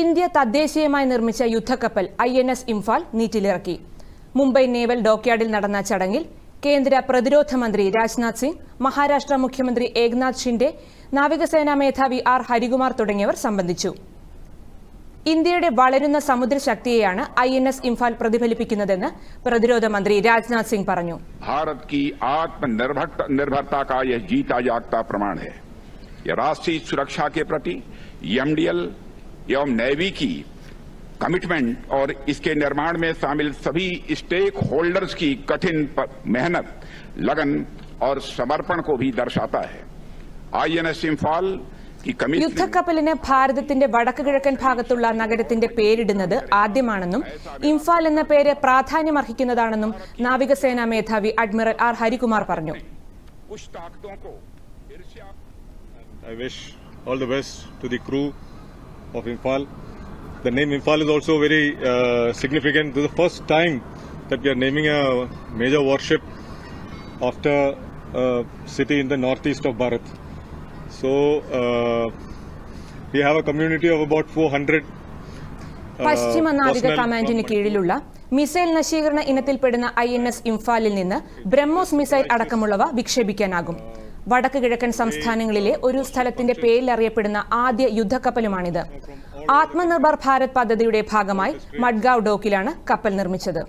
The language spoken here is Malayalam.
ഇന്ത്യ തദ്ദേശീയമായി നിർമ്മിച്ച യുദ്ധക്കപ്പൽ ഐ എൻ എസ് ഇംഫാൽ നീറ്റിലിറക്കി. മുംബൈ നേവൽ ഡോക്യാർഡിൽ നടന്ന ചടങ്ങിൽ കേന്ദ്ര പ്രതിരോധ മന്ത്രി രാജ്നാഥ് സിംഗ് മഹാരാഷ്ട്ര മുഖ്യമന്ത്രി ഏക്നാഥ് ഷിൻഡെ നാവികസേനാ മേധാവി ആർ ഹരികുമാർ തുടങ്ങിയവർ സംബന്ധിച്ചു. ഇന്ത്യയുടെ വളരുന്ന സമുദ്രശക്തിയെയാണ് ഐ എൻ എസ് ഇംഫാൽ പ്രതിഫലിപ്പിക്കുന്നതെന്ന് പ്രതിരോധ മന്ത്രി രാജ്നാഥ് സിംഗ് പറഞ്ഞു. ഭാരത് ജീതാ ജാഗ്താ രാഷ്ട്രീയ സുരക്ഷാ പ്രതി एवं नेवी की कमिटमेंट और इसके निर्माण में शामिल सभी स्टेक होल्डर्स की कठिन प- मेहनत लगन और समर्पण को भी दर्शाता है आईएनएस इम्फाल की कमीशन യുദ്ധക്കപ്പലിന് ഭാരതത്തിന്റെ വടക്ക് കിഴക്കൻ ഭാഗത്തുള്ള നഗരത്തിന്റെ പേരിടുന്നത് ആദ്യമാണെന്നും ഇംഫാൽ എന്ന പേര് പ്രാധാന്യമർഹിക്കുന്നതാണെന്നും നാവികസേനാ മേധാവി അഡ്മിറൽ ആർ ഹരികുമാർ പറഞ്ഞു कुछ ताकतों को ईर्ष्या I wish all the best to the crew Of Imphal. The name Imphal is also very uh, significant. This is the first time that we are naming a major warship after a city in the northeast of Bharat. So uh, we have a community of about 400. uh, പശ്ചിമ നാവിക കമാൻഡിന് കീഴിലുള്ള മിസൈൽ നശീകരണ ഇനത്തിൽപ്പെടുന്ന ഐ എൻ എസ് ഇംഫാലിൽ നിന്ന് ബ്രഹ്മോസ് മിസൈൽ അടക്കമുള്ളവ വിക്ഷേപിക്കാനാകും വടക്ക് കിഴക്കൻ സംസ്ഥാനങ്ങളിലെ ഒരു സ്ഥലത്തിന്റെ പേരിൽ അറിയപ്പെടുന്ന ആദ്യ യുദ്ധക്കപ്പലുമാണിത്. ആത്മനിർഭർ ഭാരത് പദ്ധതിയുടെ ഭാഗമായി മഡ്ഗാവ് ഡോക്കിലാണ് കപ്പൽ നിർമ്മിച്ചത്.